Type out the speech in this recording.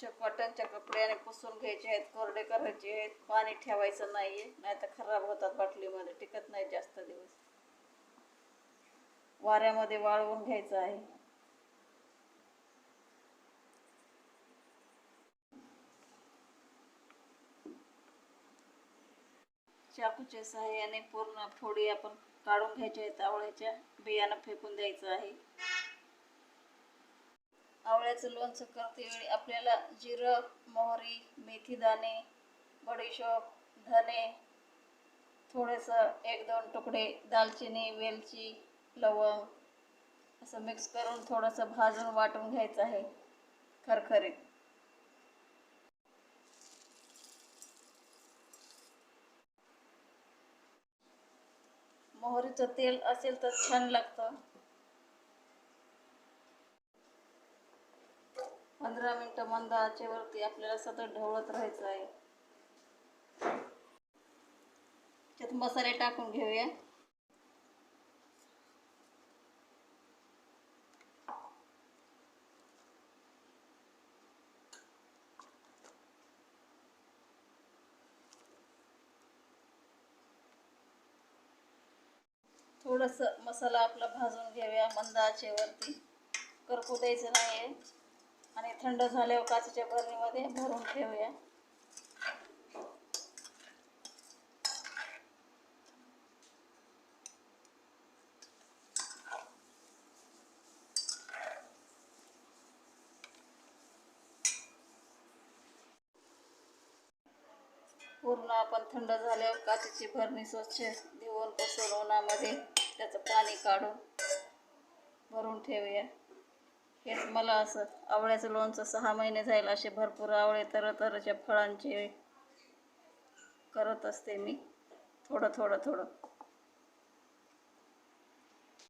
स्वच्छ कॉटनच्या कपड्याने पुसून घ्यायचे आहेत कोरडे करायचे आहेत पाणी ठेवायचं नाहीये नाही तर खराब होतात बाटलीमध्ये टिकत नाही जास्त दिवस. वाऱ्यामध्ये वाळवून घ्यायचं आहे. चाकूच्या सहाय्याने पूर्ण फोडी आपण काढून घ्यायच्या आहेत आवळ्याच्या बियाणं फेकून द्यायचं आहे. आवळ्याचं लोणचं करते. वेळी आपल्याला जिरं मोहरी मेथी दाणे बडीशोप धने थोडंसं एक दोन तुकडे दालचिनी वेलची लवंग असं मिक्स करून थोडंसं भाजून वाटून घ्यायचं आहे. खरखरीत. मोहरीचं तेल असेल तर छान लागतं. पंधरा मिनटं मंद आचेवरती आपल्याला सतत ढवळत राहायचं आहे. त्यात मसाले टाकून घेऊया. थोडंसं मसाला आपला भाजून घेऊया मंद आचेवरती करपू द्यायचं नाही आहे आणि थंड झाल्यावर काचेच्या बरणीमध्ये भरून ठेवूया. पूर्ण आपण थंड झाल्यावर काचेची भरणी स्वच्छ धुवून पुसून उन्हामध्ये त्याचं पाणी काढून भरून ठेवूया. हेच मला असं आवळ्याचं लोणचं सहा महिने जाईल असे भरपूर आवळे तरतरच्या फळांचे करत असते मी. थोडं थोडं थोडं.